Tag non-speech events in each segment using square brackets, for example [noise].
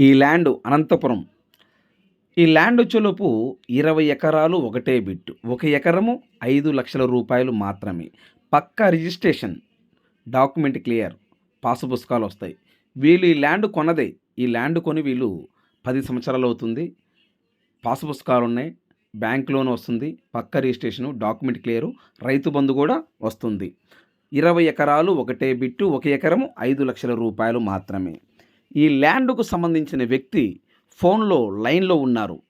ఈ ల్యాండ్ అనంతపురం. ఈ ల్యాండ్ చొలుపు ఇరవై ఎకరాలు ఒకటే బిట్టు. ఒక ఎకరము ఐదు లక్షల రూపాయలు మాత్రమే. పక్క రిజిస్ట్రేషన్. Document clear. పాసు పుస్తకాలు వస్తాయి. వీళ్ళు ఈ ల్యాండ్ కొన్నదే. ఈ ల్యాండ్ కొని వీళ్ళు పది సంవత్సరాలు అవుతుంది. పాసు పుస్తకాలు ఉన్నాయి. బ్యాంక్ లోన్ వస్తుంది. పక్క registration document clear. Rythu Bandhu కూడా వస్తుంది. ఇరవై ఎకరాలు ఒకటే బిట్టు. ఒక ఎకరము ఐదు లక్షల రూపాయలు మాత్రమే. ఈ ల్యాండ్కు సంబంధించిన వ్యక్తి ఫోన్లో లైన్లో ఉన్నారు.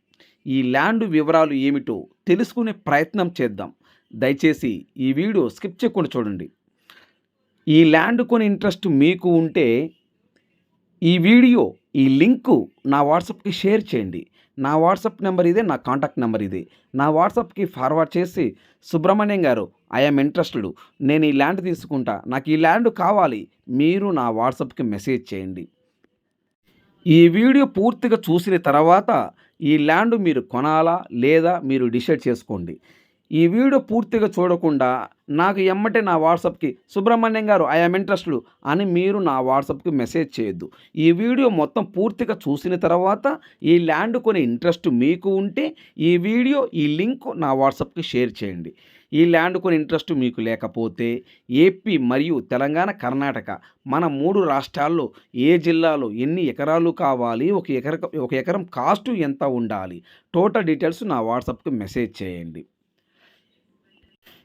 ఈ ల్యాండ్ వివరాలు ఏమిటో తెలుసుకునే ప్రయత్నం చేద్దాం. దయచేసి ఈ వీడియో స్కిప్ చేయకుండా చూడండి. ఈ ల్యాండ్ కొని ఇంట్రెస్ట్ మీకు ఉంటే ఈ వీడియో ఈ లింకు నా వాట్సాప్కి షేర్ చేయండి. నా వాట్సాప్ నెంబర్ ఇదే నా కాంటాక్ట్ నెంబర్ ఇదే. నా వాట్సాప్కి ఫార్వర్డ్ చేసి సుబ్రహ్మణ్యం గారు ఐఎమ్ ఇంట్రెస్టెడ్. నేను ఈ ల్యాండ్ తీసుకుంటా. నాకు ఈ ల్యాండ్ కావాలి. మీరు నా వాట్సాప్కి మెసేజ్ చేయండి. ఈ వీడియో పూర్తిగా చూసిన తర్వాత ఈ ల్యాండ్ మీరు కొనాలా లేదా మీరు డిసైడ్ చేసుకోండి. ఈ వీడియో పూర్తిగా చూడకుండా నాకు ఎమ్మటే నా వాట్సాప్కి సుబ్రహ్మణ్యం గారు ఐఎమ్ ఇంట్రెస్టెడ్ అని మీరు నా వాట్సాప్కి మెసేజ్ చేయొద్దు. ఈ వీడియో మొత్తం పూర్తిగా చూసిన తర్వాత ఈ ల్యాండ్ కొనే ఇంట్రెస్ట్ మీకు ఉంటే ఈ వీడియో ఈ లింక్ నా వాట్సాప్కి షేర్ చేయండి. ఈ ల్యాండ్ కొని ఇంట్రెస్ట్ మీకు లేకపోతే ఏపీ మరియు తెలంగాణ కర్ణాటక మన మూడు రాష్ట్రాల్లో ఏ జిల్లాలో ఎన్ని ఎకరాలు కావాలి ఒక ఎకర ఒక ఎకరం కాస్ట్ ఎంత ఉండాలి? టోటల్ డీటెయిల్స్ నా వాట్సాప్కి మెసేజ్ చేయండి.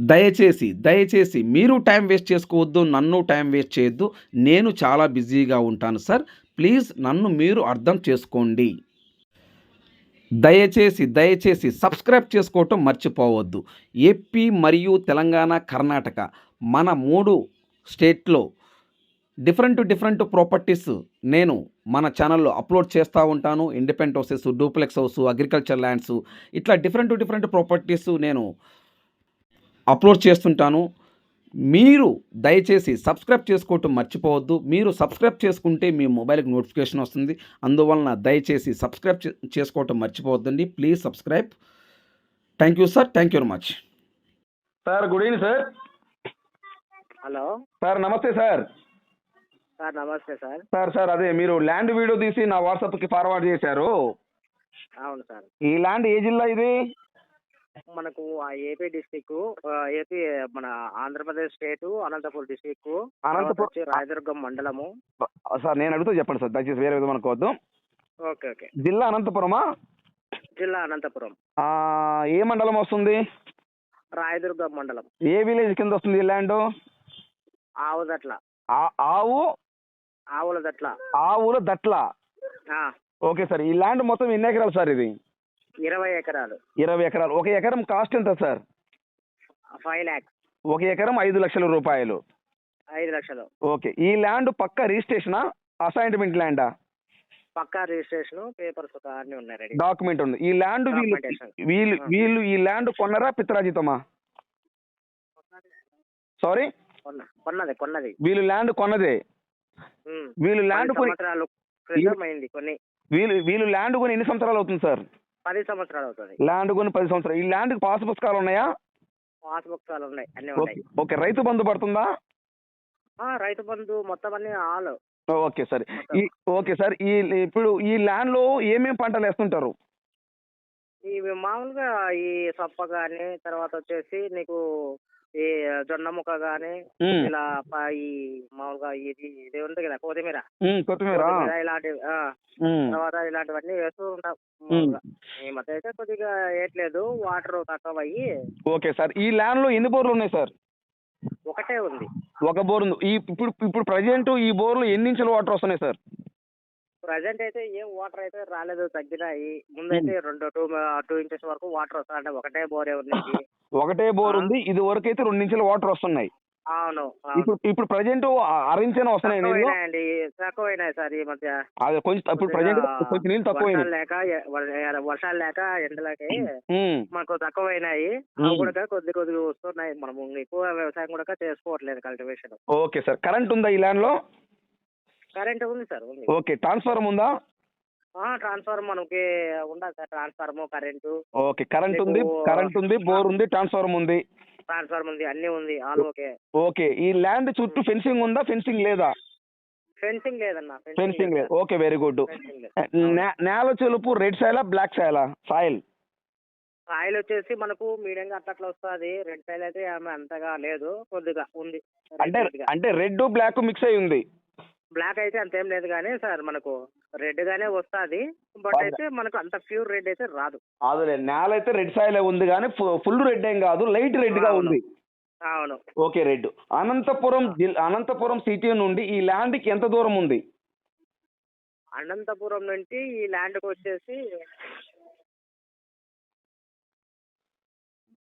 దయచేసి దయచేసి మీరు టైం వేస్ట్ చేసుకోవద్దు నన్ను టైం వేస్ట్ చేయొద్దు. నేను చాలా బిజీగా ఉంటాను సార్. ప్లీజ్ నన్ను మీరు అర్థం చేసుకోండి. దయచేసి దయచేసి సబ్స్క్రైబ్ చేసుకోవటం మర్చిపోవద్దు. ఏపీ మరియు తెలంగాణ కర్ణాటక మన మూడు స్టేట్లో డిఫరెంట్ డిఫరెంట్ ప్రాపర్టీస్ నేను మన ఛానల్లో అప్లోడ్ చేస్తూ ఉంటాను. Independent houses duplex house agriculture lands ఇట్లా డిఫరెంట్ డిఫరెంట్ ప్రాపర్టీస్ నేను అప్లోడ్ చేస్తుంటాను. మీరు దయచేసి సబ్స్క్రైబ్ చేసుకోవటం మర్చిపోవద్దు. మీరు సబ్స్క్రైబ్ చేసుకుంటే మీ మొబైల్కి నోటిఫికేషన్ వస్తుంది. అందువలన దయచేసి సబ్స్క్రైబ్ చేసుకోవటం మర్చిపోవద్దండి. Please subscribe. Thank you sir. Thank you very much. Sir good evening sir. Hello. Sir నమస్తే సార్. సార్ నమస్తే సార్. సార్ సార్ అదే మీరు ల్యాండ్ వీడియో తీసి నా వాట్సాప్కి ఫార్వర్డ్ చేశారు. అవును సార్. ఈ ల్యాండ్ ఏ జిల్లా ఇది? మనకు ఆ ఏపీ డిస్టిక్ ఏపీ మన ఆంధ్రప్రదేశ్ స్టేట్ అనంతపురం డిస్టిక్ అనంతపురం- రాయదుర్గం మండలము. సార్ నేను అడుగుతూ చెప్పండి సార్ దయచేసి వేరే విధం అనుకోవద్దు. Okay okay. జిల్లా అనంతపురమా? జిల్లా అనంతపురం. ఆ, ఏ మండలం వస్తుంది? రాయదుర్గం మండలం. ఏ విలేజ్ కింద వస్తుంది ల్యాండ్? ఆవుదట్ల. ఆ- ఆవు? ఆవుల దట్ల. ఆ, ఓకే సార్ ఈ ల్యాండ్ మొత్తం ఎన్ని ఎకరాలు సార్ ఇది? ఇరవై ఎకరాలు. ఇరవై ఎకరాలు. ఒక ఎకరం కాస్ట్ ఎంత సార్ ఫైవ్ ల్యాక్స్. ఒక ఎకరం ఐదు లక్షల రూపాయలు. ఐదు లక్షలు. ఓకే. ఈ ల్యాండ్ పక్క రిజిస్ట్రేషనా? అసైన్మెంట్ ల్యాండా? పక్కా రిజిస్ట్రేషన్ పేపర్స్ అన్ని ఉన్నాయి రెడీ డాక్యుమెంట్ ఉంది. ఈ ల్యాండ్ వీళ్ళు. వీళ్ళు వీళ్ళు ఈ ల్యాండ్ కొన్నరా పిత్రాజితమా సారీ కొన్న కొన్నది కొన్నది. వీళ్ళు ల్యాండ్ కొన్నదే. వీళ్ళు ల్యాండ్ కొని వీళ్ళు వీళ్ళు ల్యాండ్ కొని ఎన్ని సంవత్సరాలు అవుతుంది సార్ పది సంవత్సరాలు అవుతుంది. ల్యాండ్ కొని పది సంవత్సరాలు. ఈ ల్యాండ్కి పాస్ పుస్తకాలు ఉన్నాయా? పాస్ పుస్తకాలు ఉన్నాయి. అన్ని ఉన్నాయి. ఓకే. రైతు బంధు పడుతుందా? ఆ, రైతు బంధు మొత్తం అన్ని ఆల్. Okay sir. ఈ ఓకే సార్ ఈ ఇప్పుడు ఈ ల్యాండ్లో ఏమేమి పంటలు వేస్తుంటారు? ఇవి మామూలుగా ఈ సొప్ప కానీ తర్వాత వచ్చేసి నీకు ఈ జొన్న ముక్క ఉమ్, ఇలా ప- ఈ మామూలుగా ఇది ఇది ఉంది కదా కొత్తిమీర. ఉమ్, కొత్తిమీర. కొత్తిమీర ఇలాంటివి ఆ, ఉమ్, తర్వాత ఇలాంటివన్నీ వేస్తూ ఉంటాం ఉమ్. మామూలుగా. ఈ మధ్య అయితే కొద్దిగా వేయట్లేదు వాటర్ తక్కువ అయ్యి ఓకే సార్ ఈ ల్యాండ్లో ఎన్ని బోర్లు ఉన్నాయి సార్? ఒకటే ఉంది. ఒక బోర్ ఉంది. ఈ ఇప్పుడు ఇప్పుడు ప్రజెంట్ ఈ బోర్లు ఎన్ని ఇంచుల వాటర్ వస్తున్నాయి సార్? ప్రజెంట్ అయితే ఏం వాటర్ అయితే రాలేదు తగ్గినాయి. ముందైతే రెండు టూ టూ ఇంచెస్ వరకు వాటర్ వస్తా అంటే ఒకటే బోరే ఉన్నది. [laughs] ఒకటే బోర్ ఉంది. ఇది వరకు అయితే రెండు ఇంచుల వాటర్ వస్తున్నాయి. అవును. ఇప్పుడు ఇప్పుడు ప్రజెంట్ అరించైనా వస్తున్నాయి నీళ్ళు తక్కువైనాయి సార్ ఈ మధ్య. అదే కొంచెం ఇప్పుడు ప్రజెంట్ కొంచెం నీళ్ళు వర్షాలు లేక వర్షాలు లేక ఎండలకి. మనకు తక్కువైనాయి. కూడా కొద్ది కొద్దిగా వస్తున్నాయి. మనము ఎక్కువ వ్యవసాయం కూడా చేసుకోవట్లేదు కల్టివేషన్. Okay sir. కరెంట్ ఉందా ఈ ల్యాండ్లో కరెంట్ ఉంది సార్ ఉంది. ఓకే ట్రాన్స్ఫార్మర్ ఉందా? ట్రాన్స్ఫర్ మనకి ఉండదు sir transform current? Okay current ఉంది కరెంట్ ఉంది బోర్ ఉంది ట్రాన్స్ఫార్మర్ ఉంది. ట్రాన్స్ఫార్మ్ ఉంది అన్నీ ఉంది ఆల్ ఓకే. ఓకే ఈ ల్యాండ్ చుట్టూ ఫెన్సింగ్ ఉందా ఫెన్సింగ్ లేదా? ఫెన్సింగ్ లేదన్న ఫెన్సింగ్ లేదు ఓకే వెరీ గుడ్. నేల చెలుపు రెడ్ సాయిలా బ్లాక్ సాయిలా సాయిల్? ఆయిల్ వచ్చేసి మనకు మీడియంగా అట్లా అట్లా వస్తుంది రెడ్ సైల్ అయితే ఆమె అంతగా లేదు కొద్దిగా ఉంది అంటే అంటే రెడ్ బ్లాక్ మిక్స్ అయి ఉంది. బ్లాక్ అయితే అంతేం లేదు కానీ సార్ మనకు రెడ్ గానే వస్తుంది. బట్. అయితే మనకు అంత ప్యూర్ రెడ్ అయితే రాదు. అదే నేల అయితే రెడ్ సాయిల్ ఉంది కానీ ఫుల్ రెడ్ ఏం కాదు లైట్ రెడ్గా ఉంది. అవును. Okay red Anantapuram Anantapuram city నుండి ఈ ల్యాండ్కి ఎంత దూరం ఉంది? అనంతపురం నుంచి ఈ ల్యాండ్కి వచ్చేసి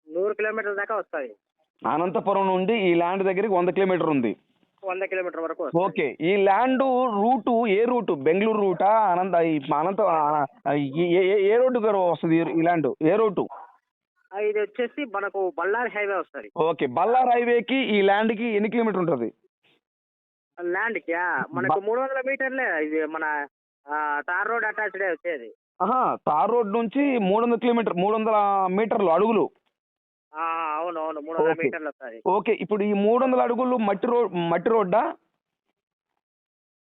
నూరు కిలోమీటర్ల దాకా వస్తుంది అనంతపురం నుండి ఈ ల్యాండ్ దగ్గరికి వంద కిలోమీటర్ ఉంది. వంద కిలోమీటర్ వరకు. ఓకే. ఈ ల్యాండ్ రూటు ఏ రూటు? బెంగళూరు రూటా? అనంత ఈ అనంత ఏ- రోడ్డు గారు వస్తుంది ఈ- ల్యాండ్? ఏ రూటు? ఇది వచ్చేసి మనకు బళ్ళారి హైవే వస్తుంది. ఓకే. బల్లార్ హైవేకి ఈ ల్యాండ్కి ఎన్ని కిలోమీటర్ ఉంటుంది? ల్యాండ్కి మనకు మూడు వందల మీటర్లే ఇది మన తార్ రోడ్ అటాచ్డే వచ్చేది. ఆహా. తార్ రోడ్ నుంచి మూడు వందల కిలోమీటర్ మూడు వందల మీటర్లు అడుగులు. అవును అవును మూడు వందల ఓకే. మీటర్లు వస్తుంది. ఓకే ఇప్పుడు ఈ మూడు వందల అడుగులు మట్టి రోడ్ మట్టి రోడ్డా?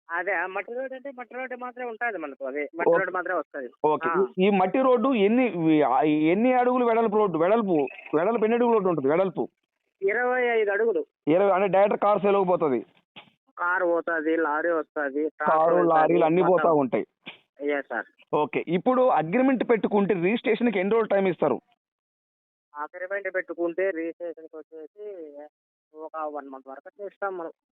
అదే ఆ మట్టి రోడ్ అంటే మట్టి రోడ్ మాత్రమే ఉంటుంది మనకు అదే మట్టి. రోడ్ మాత్రమే వస్తుంది. ఓకే. ఈ మట్టి రోడ్డు ఎన్ని ఎన్ని అడుగులు వెడల్పు రోడ్డు వెడల్పు వెడల్పు ఎన్ని అడుగులు రోడ్డు ఉంటుంది వెడల్పు? ఇరవై ఐదు అడుగులు. ఇరవై అంటే డైరెక్ట్ కార్ వెళ్ళకపోతుంది కారు పోతుంది లారీ వస్తుంది కారు లారీలు అన్ని పోతా ఉంటాయి. సార్ ఓకే ఇప్పుడు అగ్రిమెంట్ పెట్టుకుంటే రిజిస్ట్రేషన్కి ఎన్ని రోజులు టైం ఇస్తారు? అగ్రిమెంట్ పెట్టుకుంటే రిజిస్ట్రేషన్కి వచ్చేసి ఒక వన్ మంత్ వరకు చేస్తాం ఇస్తాం మనం.